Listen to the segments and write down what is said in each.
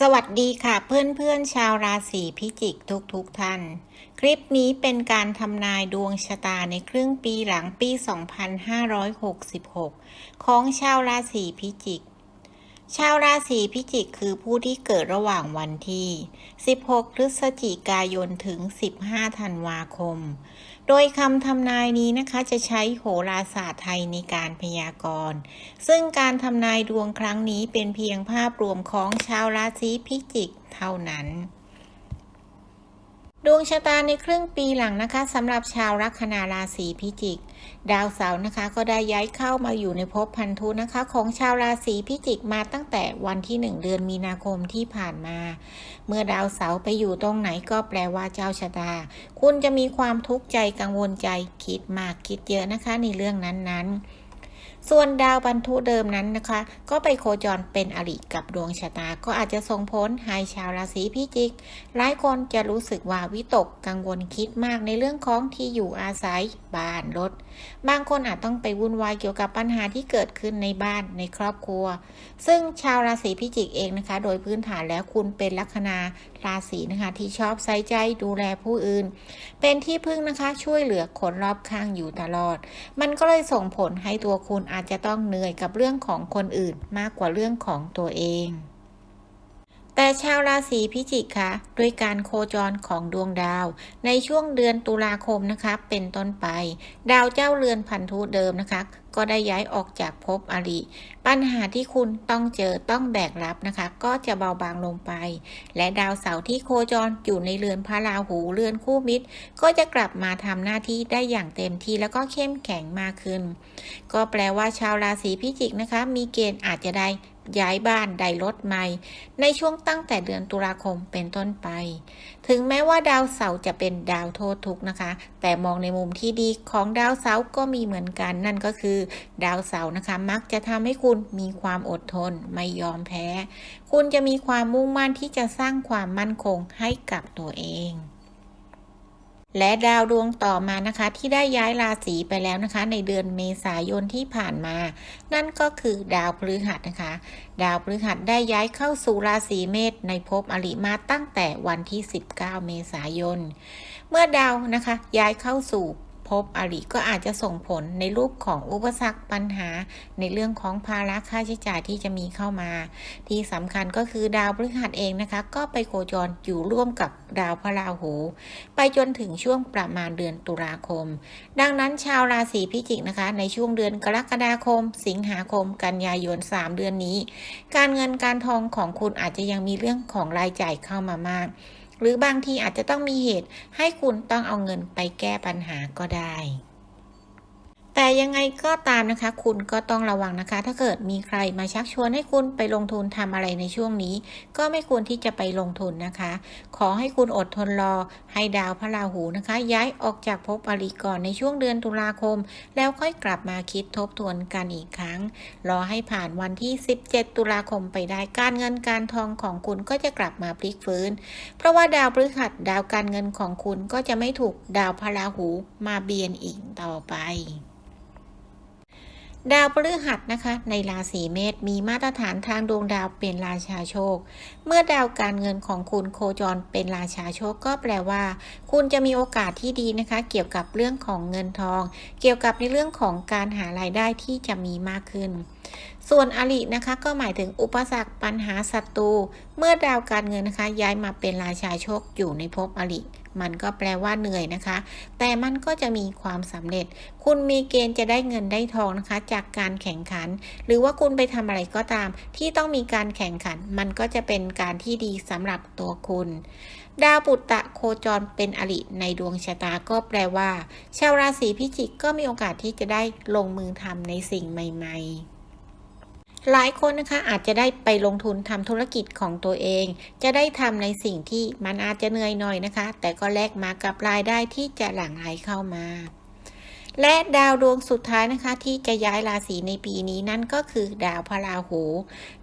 สวัสดีค่ะเพื่อนๆชาวราศีพิจิกทุกๆทท่าน คลิปนี้เป็นการทำนายดวงชะตาในครึ่งปีหลังปี 2566 ของชาวราศีพิจิก ชาวราศีพิจิกคือผู้ที่เกิดระหว่างวันที่ 16 พฤศจิกายนถึง 15 ธันวาคม โดยคำทำนายนี้นะคะจะใช้โหราศาสตร์ไทยในการพยากรณ์ ซึ่งการทำนายดวงครั้งนี้เป็นเพียงภาพรวมของชาวราศีพิจิกเท่านั้น ดวงชะตาในครึ่งปีหลังนะคะสำหรับชาวลัคนาราศีพิจิก ดาวเสาร์นะคะ ก็ได้ย้ายเข้ามาอยู่ในภพพันธุนะคะ ของชาวราศีพิจิกมาตั้งแต่วันที่ 1 เดือนมีนาคมที่ผ่านมา เมื่อดาวเสาร์ไปอยู่ตรงไหนก็แปลว่าเจ้าชะตา คุณจะมีความทุกข์ใจกังวลใจคิดมากคิดเยอะนะคะในเรื่องนั้นๆ ส่วนดาวบรรทุเดิมนั้นนะคะ ก็ไปโคจรเป็นอริกับดวงชะตา ก็อาจจะส่งผลให้ชาวราศีพิจิก หลายคนจะรู้สึกว่าวิตกกังวลคิดมากในเรื่องของที่อยู่อาศัยบ้านรถ บางคนอาจต้องไปวุ่นวายเกี่ยวกับปัญหาที่เกิดขึ้นในบ้านในครอบครัว ซึ่งชาวราศีพิจิกเองนะคะ โดยพื้นฐานแล้วคุณเป็นลัคนาราศีนะคะที่ชอบใส่ใจดูแลผู้อื่น เป็นที่พึ่งนะคะช่วยเหลือคนรอบข้างอยู่ตลอด มันก็เลยส่งผลให้ตัวคุณอาจจะต้องเหนื่อยกับเรื่องของคนอื่นมากกว่าเรื่องของตัวเอง แต่ชาวราศีพิจิกค่ะด้วยการโคจรของดวงดาว ในช่วงเดือนตุลาคมนะคะ เป็นต้นไป ดาวเจ้าเรือนพันธุเดิมนะคะ ก็ได้ย้ายออกจากภพอริ ปัญหาที่คุณต้องเจอต้องแบกรับนะคะ ก็จะเบาบางลงไป และดาวเสาร์ที่โคจรอยู่ในเรือนพระราหูเรือนคู่มิตร ก็จะกลับมาทำหน้าที่ได้อย่างเต็มที่แล้วก็เข้มแข็งมากขึ้น ก็แปลว่าชาวราศีพิจิกนะคะ มีเกณฑ์อาจจะได้ ย้ายบ้านได้รถใหม่ ในช่วงตั้งแต่เดือนตุลาคมเป็นต้นไป ถึงแม้ว่าดาวเสาร์จะเป็นดาวโทษทุกนะคะ แต่มองในมุมที่ดีของดาวเสาร์ก็มีเหมือนกันนั่นก็คือ ดาวเสาร์นะคะ มักจะทำให้คุณมีความอดทนไม่ยอมแพ้ คุณจะมีความมุ่งมั่นที่จะสร้างความมั่นคงให้กับตัวเอง และดาวดวงต่อมานะคะ ที่ได้ย้ายราศีไปแล้วนะคะ ในเดือนเมษายนที่ผ่านมา นั่นก็คือดาวพฤหัสนะคะ ดาวพฤหัสได้ย้ายเข้าสู่ราศีเมษในภพอริมาตั้งแต่วันที่ 19 เมษายน เมื่อดาวนะคะ ย้ายเข้าสู่ ภพอริก็อาจจะส่งผลในรูปของอุปสรรคปัญหา ในเรื่องของภาระค่าใช้จ่ายที่จะมีเข้ามา ที่สำคัญก็คือดาวพฤหัสเองนะคะ ก็ไปโคจรอยู่ร่วมกับดาวพระราหู ไปจนถึงช่วงประมาณเดือนตุลาคม ดังนั้นชาวราศีพิจิกนะคะ ในช่วงเดือนกรกฎาคม สิงหาคม กันยายน 3 เดือนนี้ การเงินการทองของคุณอาจจะยังมีเรื่องของรายจ่ายเข้ามามาก หรือบางทีอาจจะต้องมีเหตุให้คุณต้องเอาเงินไปแก้ปัญหาก็ได้ แต่ยังไงก็ตามนะคะ คุณก็ต้องระวังนะคะ ถ้าเกิดมีใครมาชักชวนให้คุณไปลงทุนทำอะไรในช่วงนี้ ก็ไม่ควรที่จะไปลงทุนนะคะ ขอให้คุณอดทนรอให้ดาวพระราหูนะคะ ย้ายออกจากภพอริก่อนในช่วงเดือนตุลาคม แล้วค่อยกลับมาคิดทบทวนกันอีกครั้ง รอให้ผ่านวันที่ 17 ตุลาคมไปได้การเงินการทองของคุณก็จะกลับมาพลิกฟื้น เพราะว่าดาวพฤหัสดาวการเงินของคุณก็จะไม่ถูกดาวพระราหูมาเบียนอีกต่อไป ดาวพฤหัสนะคะ ในราศีเมษมีมาตรฐานทางดวงดาวเป็นราชาโชค เมื่อดาวการเงินของคุณโคจรเป็นราชาโชคก็แปลว่า คุณจะมีโอกาสที่ดีนะคะ เกี่ยวกับเรื่องของเงินทอง เกี่ยวกับในเรื่องของการหารายได้ที่จะมีมากขึ้น ส่วนอรินะคะก็หมายถึงอุปสรรคปัญหาศัตรูเมื่อดาวการเงินนะคะ ย้ายมาเป็นราชาโชคอยู่ในภพอริ มันก็แปลว่าเหนื่อยนะคะ แต่มันก็จะมีความสำเร็จ คุณมีเกณฑ์จะได้เงินได้ทองนะคะ จากการแข่งขัน หรือว่าคุณไปทำอะไรก็ตาม ที่ต้องมีการแข่งขัน มันก็จะเป็นการที่ดีสำหรับตัวคุณดาวปุตตะโคจรเป็นอริในดวงชะตาก็แปลว่า ชาวราศีพิจิกก็มีโอกาสที่จะได้ลงมือทำในสิ่งใหม่ ๆ หลายคนนะคะอาจจะได้ไปลงทุนทำธุรกิจของตัวเอง จะได้ทำในสิ่งที่มันอาจจะเหนื่อยหน่อยนะคะ แต่ก็แลกมากับรายได้ที่จะหลั่งไหลเข้ามา และดาวดวงสุดท้ายนะคะ ที่จะย้ายราศีในปีนี้นั่นก็คือดาวพระราหู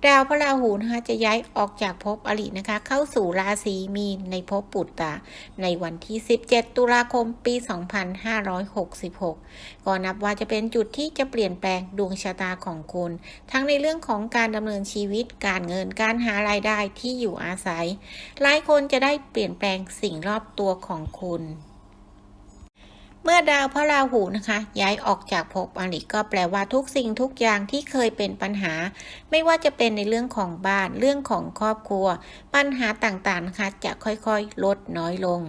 ดาวพระราหูนะคะจะย้ายออกจากภพอรินะคะ เข้าสู่ราศีมีนในภพปุตตะ ในวันที่ 17 ตุลาคมปี 2566 ก็นับว่าจะเป็นจุดที่จะเปลี่ยนแปลงดวงชะตาของคุณ ทั้งในเรื่องของการดำเนินชีวิตการเงินการหารายได้ที่อยู่อาศัย หลายคนจะได้เปลี่ยนแปลงสิ่งรอบตัวของคุณ เมื่อดาวพระราหูนะคะ ย้ายออกจากภพอริก็แปลว่าทุกสิ่งทุกอย่างที่เคยเป็นปัญหา ไม่ว่าจะเป็นในเรื่องของบ้านเรื่องของครอบครัว ปัญหาต่างๆนะคะ จะค่อยๆ ลดน้อยลง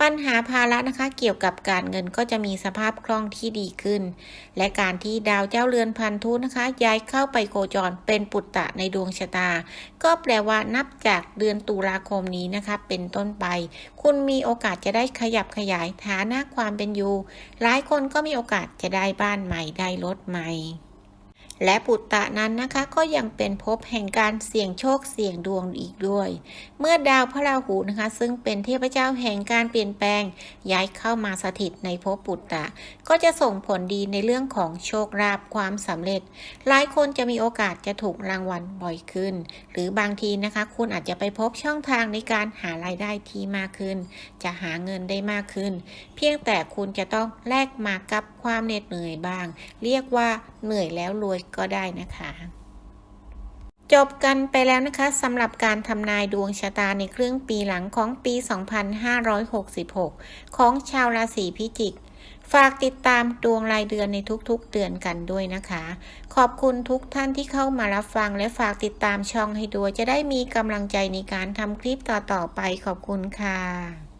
ปัญหาภาระนะคะ เกี่ยวกับการเงินก็จะมีสภาพคล่องที่ดีขึ้น และการที่ดาวเจ้าเรือนพันธุนะคะ ย้ายเข้าไปโคจรเป็นปุตตะในดวงชะตา ก็แปลว่านับจากเดือนตุลาคมนี้นะคะ เป็นต้นไป คุณมีโอกาสจะได้ขยับขยายฐานะความเป็นอยู่หลายคนก็มีโอกาสจะได้บ้านใหม่ได้รถใหม่ และปุตตะนั้นนะคะก็ยังเป็นภพแห่งการเสี่ยงโชคเสี่ยงดวงอีกด้วย เมื่อดาวพระราหูนะคะ ซึ่งเป็นเทพเจ้าแห่งการเปลี่ยนแปลง ย้ายเข้ามาสถิตในภพปุตตะ ก็จะส่งผลดีในเรื่องของโชคลาภความสำเร็จ หลายคนจะมีโอกาสจะถูกรางวัลบ่อยขึ้น หรือบางทีนะคะ คุณอาจจะไปพบช่องทางในการหารายได้ที่มากขึ้น จะหาเงินได้มากขึ้น เพียงแต่คุณจะต้องแลกมากับความเหน็ดเหนื่อยบ้าง เรียกว่าเหนื่อยแล้วรวยก็ได้นะคะจบกันไปแล้วนะคะสำหรับการทำนายดวงชะตาในครึ่งปีหลังของปี 2566 ของชาวราศีพิจิก ฝากติดตามดวงรายเดือนในทุกๆเดือนกันด้วยนะคะ ขอบคุณทุกท่านที่เข้ามารับฟังและฝากติดตามช่องให้ด้วยจะได้มีกำลังใจในการทำคลิปต่อๆไปขอบคุณค่ะ